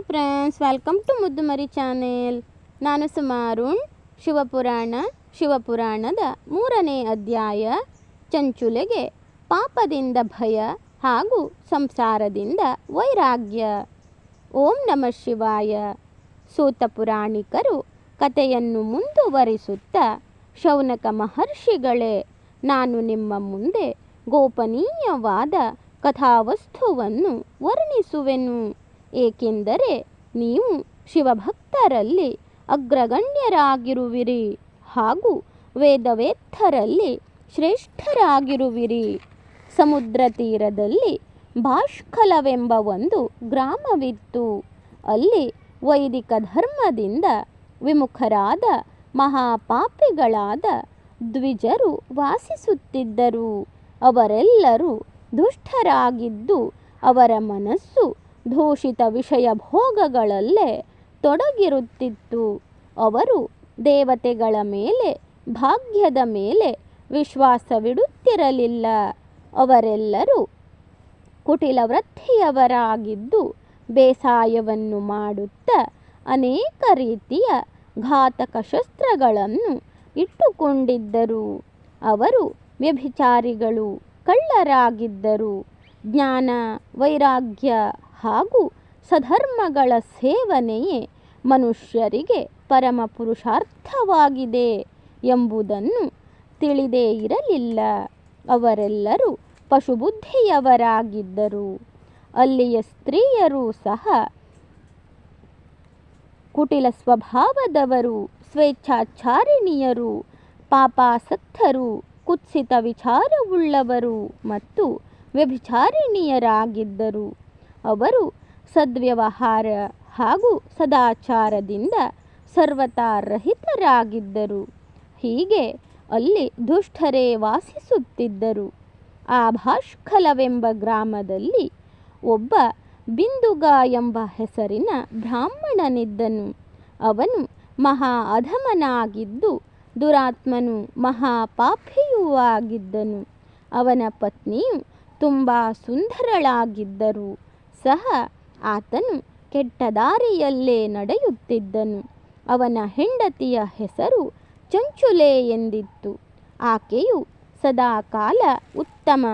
Hi friends welcome to Muddumari channel ನಾನು ಸುಮಾರುಣ್ ಶಿವಪುರಾಣ, ಶಿವಪುರಾಣದ ಮೂರನೇ ಅಧ್ಯಾಯ, ಚಂಚುಲೆಗೆ ಪಾಪದಿಂದ ಭಯ ಹಾಗೂ ಸಂಸಾರದಿಂದ ವೈರಾಗ್ಯ. ಓಂ ನಮಃ ಶಿವಾಯ. ಸೂತ ಪುರಾಣಿಕರು ಕಥೆಯನ್ನು ಮುಂದುವರಿಸುತ್ತಾ, ಶೌನಕ ಮಹರ್ಷಿಗಳೇ, ನಾನು ನಿಮ್ಮ ಮುಂದೆ ಗೋಪನೀಯವಾದ ಕಥಾವಸ್ತುವನ್ನು ವರ್ಣಿಸುವೆನು. ಏಕೆಂದರೆ ನೀವು ಶಿವಭಕ್ತರಲ್ಲಿ ಅಗ್ರಗಣ್ಯರಾಗಿರುವಿರಿ ಹಾಗೂ ವೇದವೇತ್ತರಲ್ಲಿ ಶ್ರೇಷ್ಠರಾಗಿರುವಿರಿ. ಸಮುದ್ರ ತೀರದಲ್ಲಿ ಭಾಷ್ಕಲವೆಂಬ ಒಂದು ಗ್ರಾಮವಿತ್ತು. ಅಲ್ಲಿ ವೈದಿಕ ಧರ್ಮದಿಂದ ವಿಮುಖರಾದ ಮಹಾಪಾಪಿಗಳಾದ ದ್ವಿಜರು ವಾಸಿಸುತ್ತಿದ್ದರು. ಅವರೆಲ್ಲರೂ ದುಷ್ಟರಾಗಿದ್ದು ಅವರ ಮನಸ್ಸು ದೂಷಿತ ವಿಷಯ ಭೋಗಗಳಲ್ಲೇ ತೊಡಗಿರುತ್ತಿತ್ತು. ಅವರು ದೇವತೆಗಳ ಮೇಲೆ, ಭಾಗ್ಯದ ಮೇಲೆ ವಿಶ್ವಾಸವಿಡುತ್ತಿರಲಿಲ್ಲ. ಅವರೆಲ್ಲರೂ ಕುಟಿಲ ವೃತ್ತಿಯವರಾಗಿದ್ದು ಬೇಸಾಯವನ್ನು ಮಾಡುತ್ತಾ ಅನೇಕ ರೀತಿಯ ಘಾತಕ ಶಸ್ತ್ರಗಳನ್ನು ಇಟ್ಟುಕೊಂಡಿದ್ದರು. ಅವರು ವ್ಯಭಿಚಾರಿಗಳು, ಕಳ್ಳರಾಗಿದ್ದರು. ಜ್ಞಾನ, ವೈರಾಗ್ಯ ಹಾಗೂ ಸಧರ್ಮಗಳ ಸೇವನೆಯೇ ಮನುಷ್ಯರಿಗೆ ಪರಮ ಪುರುಷಾರ್ಥವಾಗಿದೆ ಎಂಬುದನ್ನು ತಿಳಿದೇ ಇರಲಿಲ್ಲ. ಅವರೆಲ್ಲರೂ ಪಶುಬುದ್ಧಿಯವರಾಗಿದ್ದರು. ಅಲ್ಲಿಯ ಸ್ತ್ರೀಯರೂ ಸಹ ಕುಟಿಲ ಸ್ವಭಾವದವರು, ಸ್ವೇಚ್ಛಾಚಾರಿಣಿಯರು, ಪಾಪಾಸಕ್ತರು, ಕುತ್ಸಿತ ವಿಚಾರವುಳ್ಳವರು ಮತ್ತು ವ್ಯಭಿಚಾರಿಣಿಯರಾಗಿದ್ದರು. ಸದ್ವ್ಯವಹಾರ ಹಾಗೂ ಸದಾಚಾರದಿಂದ ಸರ್ವತಾರಹಿತರಾಗಿದ್ದರು. ಹೀಗೆ ಅಲ್ಲಿ ದುಷ್ಟರೇ ವಾಸಿಸುತ್ತಿದ್ದರು. ಆ ಭಾಷ್ಕಲವೆಂಬ ಗ್ರಾಮದಲ್ಲಿ ಒಬ್ಬ ಬಿಂದುಗ ಎಂಬ ಹೆಸರಿನ ಬ್ರಾಹ್ಮಣನಿದ್ದನು. ಅವನು ಮಹಾ ಅಧಮನಾಗಿದ್ದು ದುರಾತ್ಮನು ಮಹಾಪಾಪಿಯೂ ಆಗಿದ್ದನು. ಅವನ ಪತ್ನಿಯು ತುಂಬ ಸುಂದರಳಾಗಿದ್ದರೂ. ಸಹ ಆತನು ಕೆಟ್ಟ ದಾರಿಯಲ್ಲೇ ನಡೆಯುತ್ತಿದ್ದನು. ಅವನ ಹೆಂಡತಿಯ ಹೆಸರು ಚಂಚುಲೆ ಎಂದಿತ್ತು. ಆಕೆಯು ಸದಾಕಾಲ ಉತ್ತಮ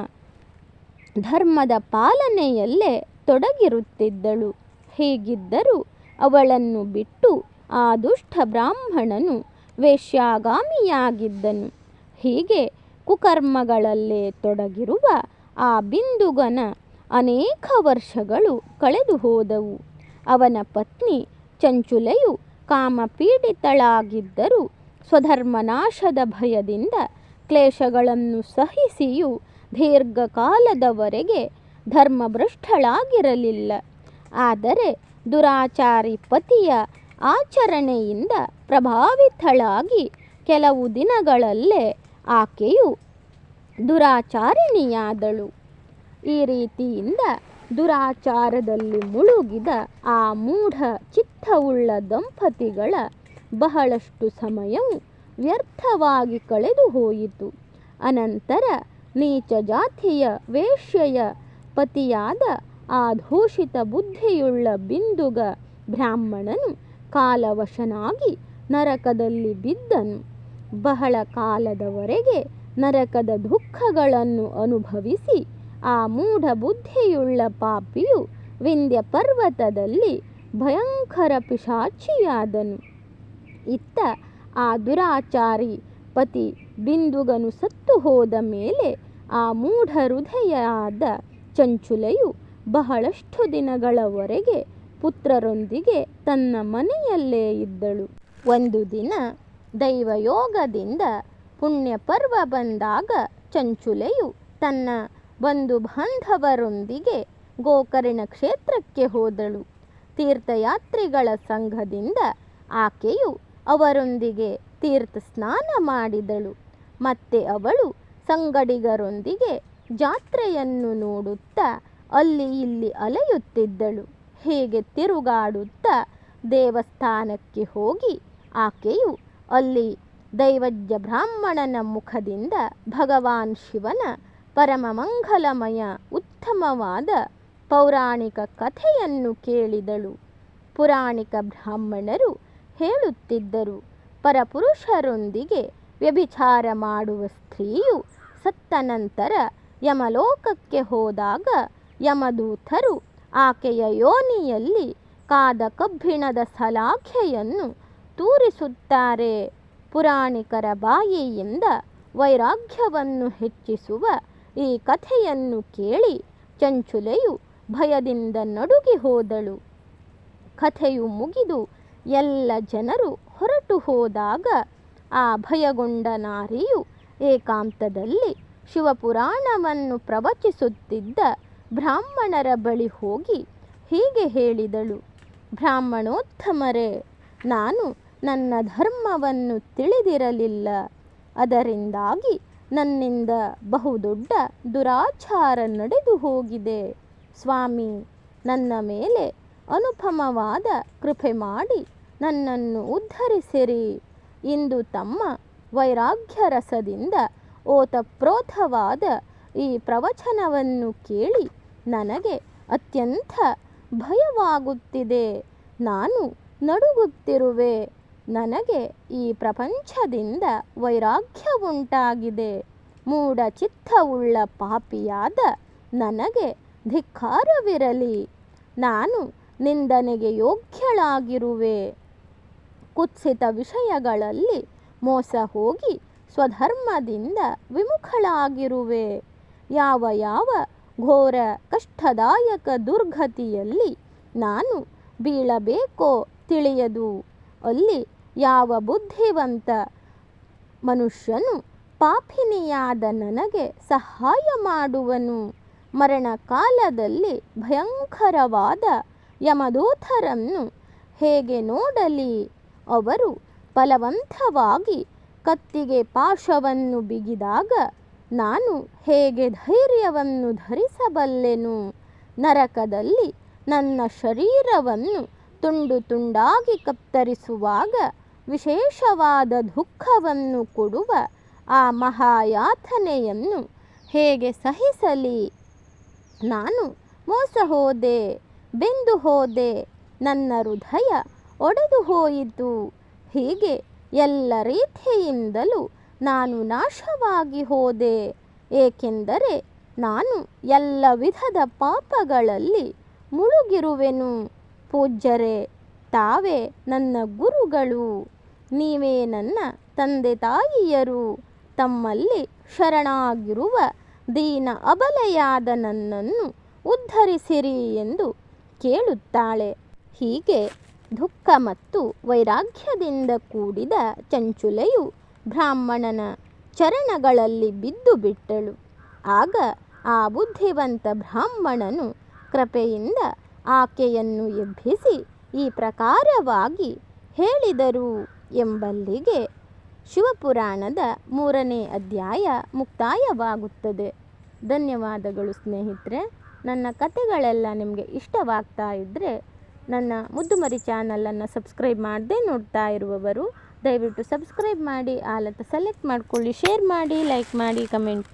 ಧರ್ಮದ ಪಾಲನೆಯಲ್ಲೇ ತೊಡಗಿರುತ್ತಿದ್ದಳು. ಹೀಗಿದ್ದರೂ ಅವಳನ್ನು ಬಿಟ್ಟು ಆ ದುಷ್ಟ ಬ್ರಾಹ್ಮಣನು ವೇಶ್ಯಾಗಾಮಿಯಾಗಿದ್ದನು. ಹೀಗೆ ಕುಕರ್ಮಗಳಲ್ಲೇ ತೊಡಗಿರುವ ಆ ಬಿಂದುಗನ ಅನೇಕ ವರ್ಷಗಳು ಕಳೆದು ಹೋದವು. ಅವನ ಪತ್ನಿ ಚಂಚುಲೆಯು ಕಾಮಪೀಡಿತಳಾಗಿದ್ದರೂ ಸ್ವಧರ್ಮನಾಶದ ಭಯದಿಂದ ಕ್ಲೇಶಗಳನ್ನು ಸಹಿಸಿಯೂ ದೀರ್ಘಕಾಲದವರೆಗೆ ಧರ್ಮಭ್ರಷ್ಟಳಾಗಿರಲಿಲ್ಲ. ಆದರೆ ದುರಾಚಾರಿ ಪತಿಯ ಆಚರಣೆಯಿಂದ ಪ್ರಭಾವಿತಳಾಗಿ ಕೆಲವು ದಿನಗಳಲ್ಲೇ ಆಕೆಯು ದುರಾಚಾರಿಣಿಯಾದಳು. ಈ ರೀತಿಯಿಂದ ದುರಾಚಾರದಲ್ಲಿ ಮುಳುಗಿದ ಆ ಮೂಢ ಚಿತ್ತವುಳ್ಳ ದಂಪತಿಗಳ ಬಹಳಷ್ಟು ಸಮಯವು ವ್ಯರ್ಥವಾಗಿ ಕಳೆದು ಹೋಯಿತು. ಅನಂತರ ನೀಚ ಜಾತಿಯ ವೇಶ್ಯೆಯ ಪತಿಯಾದ ಆ ದೂಷಿತ ಬುದ್ಧಿಯುಳ್ಳ ಬಿಂದುಗ ಬ್ರಾಹ್ಮಣನು ಕಾಲವಶನಾಗಿ ನರಕದಲ್ಲಿ ಬಿದ್ದನು. ಬಹಳ ಕಾಲದವರೆಗೆ ನರಕದ ದುಃಖಗಳನ್ನು ಅನುಭವಿಸಿ ಆ ಮೂಢ ಬುದ್ಧಿಯುಳ್ಳ ಪಾಪಿಯು ವಿಂಧ್ಯ ಪರ್ವತದಲ್ಲಿ ಭಯಂಕರ ಪಿಶಾಚಿಯಾದನು. ಇತ್ತ ಆ ದುರಾಚಾರಿ ಪತಿ ಬಿಂದುಗನು ಸತ್ತು ಹೋದ ಮೇಲೆ ಆ ಮೂಢ ಹೃದಯಾದ ಚಂಚುಲೆಯು ಬಹಳಷ್ಟು ದಿನಗಳವರೆಗೆ ಪುತ್ರರೊಂದಿಗೆ ತನ್ನ ಮನೆಯಲ್ಲೇ ಇದ್ದಳು. ಒಂದು ದಿನ ದೈವಯೋಗದಿಂದ ಪುಣ್ಯ ಪರ್ವ ಬಂದಾಗ ಚಂಚುಲೆಯು ತನ್ನ ಬಂಧು ಬಾಂಧವರೊಂದಿಗೆ ಗೋಕರ್ಣ ಕ್ಷೇತ್ರಕ್ಕೆ ಹೋದಳು. ತೀರ್ಥಯಾತ್ರಿಗಳ ಸಂಘದಿಂದ ಆಕೆಯು ಅವರೊಂದಿಗೆ ತೀರ್ಥ ಸ್ನಾನ ಮಾಡಿದಳು. ಮತ್ತೆ ಅವಳು ಸಂಗಡಿಗರೊಂದಿಗೆ ಜಾತ್ರೆಯನ್ನು ನೋಡುತ್ತಾ ಅಲ್ಲಿ ಇಲ್ಲಿ ಅಲೆಯುತ್ತಿದ್ದಳು. ಹೀಗೆ ತಿರುಗಾಡುತ್ತಾ ದೇವಸ್ಥಾನಕ್ಕೆ ಹೋಗಿ ಆಕೆಯು ಅಲ್ಲಿ ದೈವಜ್ಯ ಬ್ರಾಹ್ಮಣನ ಮುಖದಿಂದ ಭಗವಾನ್ ಶಿವನ ಪರಮ ಮಂಗಲಮಯ ಉತ್ತಮವಾದ ಪೌರಾಣಿಕ ಕಥೆಯನ್ನು ಕೇಳಿದಳು. ಪುರಾಣಿಕ ಬ್ರಾಹ್ಮಣರು ಹೇಳುತ್ತಿದ್ದರು, ಪರಪುರುಷರೊಂದಿಗೆ ವ್ಯಭಿಚಾರ ಮಾಡುವ ಸ್ತ್ರೀಯು ಸತ್ತ ನಂತರ ಯಮಲೋಕಕ್ಕೆ ಹೋದಾಗ ಯಮದೂತರು ಆಕೆಯ ಯೋನಿಯಲ್ಲಿ ಕಾದ ಕಬ್ಬಿಣದ ಸಲಾಖೆಯನ್ನು ತೂರಿಸುತ್ತಾರೆ. ಪುರಾಣಿಕರ ಬಾಯಿಯಿಂದ ವೈರಾಗ್ಯವನ್ನು ಹೆಚ್ಚಿಸುವ ಈ ಕಥೆಯನ್ನು ಕೇಳಿ ಚಂಚುಲೆಯು ಭಯದಿಂದ ನಡುಗಿ ಹೋದಳು. ಕಥೆಯು ಮುಗಿದು ಎಲ್ಲ ಜನರು ಹೊರಟು ಹೋದಾಗ ಆ ಭಯಗೊಂಡ ನಾರಿಯು ಏಕಾಂತದಲ್ಲಿ ಶಿವಪುರಾಣವನ್ನು ಪ್ರವಚಿಸುತ್ತಿದ್ದ ಬ್ರಾಹ್ಮಣರ ಬಳಿ ಹೋಗಿ ಹೀಗೆ ಹೇಳಿದಳು. ಬ್ರಾಹ್ಮಣೋತ್ತಮರೇ, ನಾನು ನನ್ನ ಧರ್ಮವನ್ನು ತಿಳಿದಿರಲಿಲ್ಲ. ಅದರಿಂದಾಗಿ ನನ್ನಿಂದ ಬಹುದೊಡ್ಡ ದುರಾಚಾರ ನಡೆದು ಹೋಗಿದೆ. ಸ್ವಾಮಿ, ನನ್ನ ಮೇಲೆ ಅನುಪಮವಾದ ಕೃಪೆ ಮಾಡಿ ನನ್ನನ್ನು ಉದ್ಧರಿಸಿರಿ. ಇಂದು ತಮ್ಮ ವೈರಾಗ್ಯ ರಸದಿಂದ ಓತಪ್ರೋತವಾದ ಈ ಪ್ರವಚನವನ್ನು ಕೇಳಿ ನನಗೆ ಅತ್ಯಂತ ಭಯವಾಗುತ್ತಿದೆ. ನಾನು ನಡುಗುತ್ತಿರುವೆ. ನನಗೆ ಈ ಪ್ರಪಂಚದಿಂದ ವೈರಾಗ್ಯ ಉಂಟಾಗಿದೆ. ಮೂಢಚಿತ್ತವುಳ್ಳ ಪಾಪಿಯಾದ ನನಗೆ ಧಿಕ್ಕಾರವಿರಲಿ. ನಾನು ನಿಂದನೆಗೆ ಯೋಗ್ಯಳಾಗಿರುವೆ. ಕುತ್ಸಿತ ವಿಷಯಗಳಲ್ಲಿ ಮೋಸ ಹೋಗಿ ಸ್ವಧರ್ಮದಿಂದ ವಿಮುಖಳಾಗಿರುವೆ. ಯಾವ ಯಾವ ಘೋರ ಕಷ್ಟದಾಯಕ ದುರ್ಗತಿಯಲ್ಲಿ ನಾನು ಬೀಳಬೇಕೋ ತಿಳಿಯದು. ಅಲ್ಲಿ ಯಾವ ಬುದ್ಧಿವಂತ ಮನುಷ್ಯನು ಪಾಪಿನಿಯಾದ ನನಗೆ ಸಹಾಯ ಮಾಡುವನು? ಮರಣ ಕಾಲದಲ್ಲಿ ಭಯಂಕರವಾದ ಯಮದೂತರನ್ನು ಹೇಗೆ ನೋಡಲಿ? ಅವರು ಬಲವಂತವಾಗಿ ಕತ್ತಿಗೆ ಪಾಶವನ್ನು ಬಿಗಿದಾಗ ನಾನು ಹೇಗೆ ಧೈರ್ಯವನ್ನು ಧರಿಸಬಲ್ಲೆನು? ನರಕದಲ್ಲಿ ನನ್ನ ಶರೀರವನ್ನು ತುಂಡು ತುಂಡಾಗಿ ಕತ್ತರಿಸುವಾಗ ವಿಶೇಷವಾದ ದುಃಖವನ್ನು ಕೊಡುವ ಆ ಮಹಾಯಾತನೆಯನ್ನು ಹೇಗೆ ಸಹಿಸಲಿ? ನಾನು ಮೋಸ ಹೋದೆ, ಬೆಂದು ಹೋದೆ, ನನ್ನ ಹೃದಯ ಒಡೆದು ಹೋಯಿತು. ಹೀಗೆ ಎಲ್ಲ ರೀತಿಯಿಂದಲೂ ನಾನು ನಾಶವಾಗಿ ಹೋದೆ. ಏಕೆಂದರೆ ನಾನು ಎಲ್ಲ ವಿಧದ ಪಾಪಗಳಲ್ಲಿ ಮುಳುಗಿರುವೆನು. ಪೂಜ್ಯರೇ, ತಾವೇ ನನ್ನ ಗುರುಗಳು. ನೀವೇ ನನ್ನ ತಂದೆ ತಾಯಿಯರು. ತಮ್ಮಲ್ಲಿ ಶರಣಾಗಿರುವ ದೀನ ಅಬಲೆಯಾದ ನನ್ನನ್ನು ಉದ್ಧರಿಸಿರಿ ಎಂದು ಕೇಳುತ್ತಾಳೆ. ಹೀಗೆ ದುಃಖ ಮತ್ತು ವೈರಾಗ್ಯದಿಂದ ಕೂಡಿದ ಚಂಚುಲೆಯು ಬ್ರಾಹ್ಮಣನ ಚರಣಗಳಲ್ಲಿ ಬಿದ್ದು ಬಿಟ್ಟಳು. ಆಗ ಆ ಬುದ್ಧಿವಂತ ಬ್ರಾಹ್ಮಣನು ಕೃಪೆಯಿಂದ ಆಕೆಯನ್ನು ಎಬ್ಬಿಸಿ ಈ ಪ್ರಕಾರವಾಗಿ ಹೇಳಿದರು. ಎಂಬಲ್ಲಿಗೆ ಶಿವಪುರಾಣದ ಮೂರನೇ ಅಧ್ಯಾಯ ಮುಕ್ತಾಯವಾಗುತ್ತದೆ. ಧನ್ಯವಾದಗಳು ಸ್ನೇಹಿತರೆ. ನನ್ನ ಕತೆಗಳೆಲ್ಲ ನಿಮಗೆ ಇಷ್ಟವಾಗ್ತಾ ಇದ್ದರೆ ನನ್ನ ಮುದ್ದುಮರಿ ಚಾನಲನ್ನು ಸಬ್ಸ್ಕ್ರೈಬ್ ಮಾಡದೆ ನೋಡ್ತಾ ಇರುವವರು, ದಯವಿಟ್ಟು ಸಬ್ಸ್ಕ್ರೈಬ್ ಮಾಡಿ, ಆಲತ್ತ ಸೆಲೆಕ್ಟ್ ಮಾಡಿಕೊಳ್ಳಿ, ಶೇರ್ ಮಾಡಿ, ಲೈಕ್ ಮಾಡಿ, ಕಮೆಂಟ್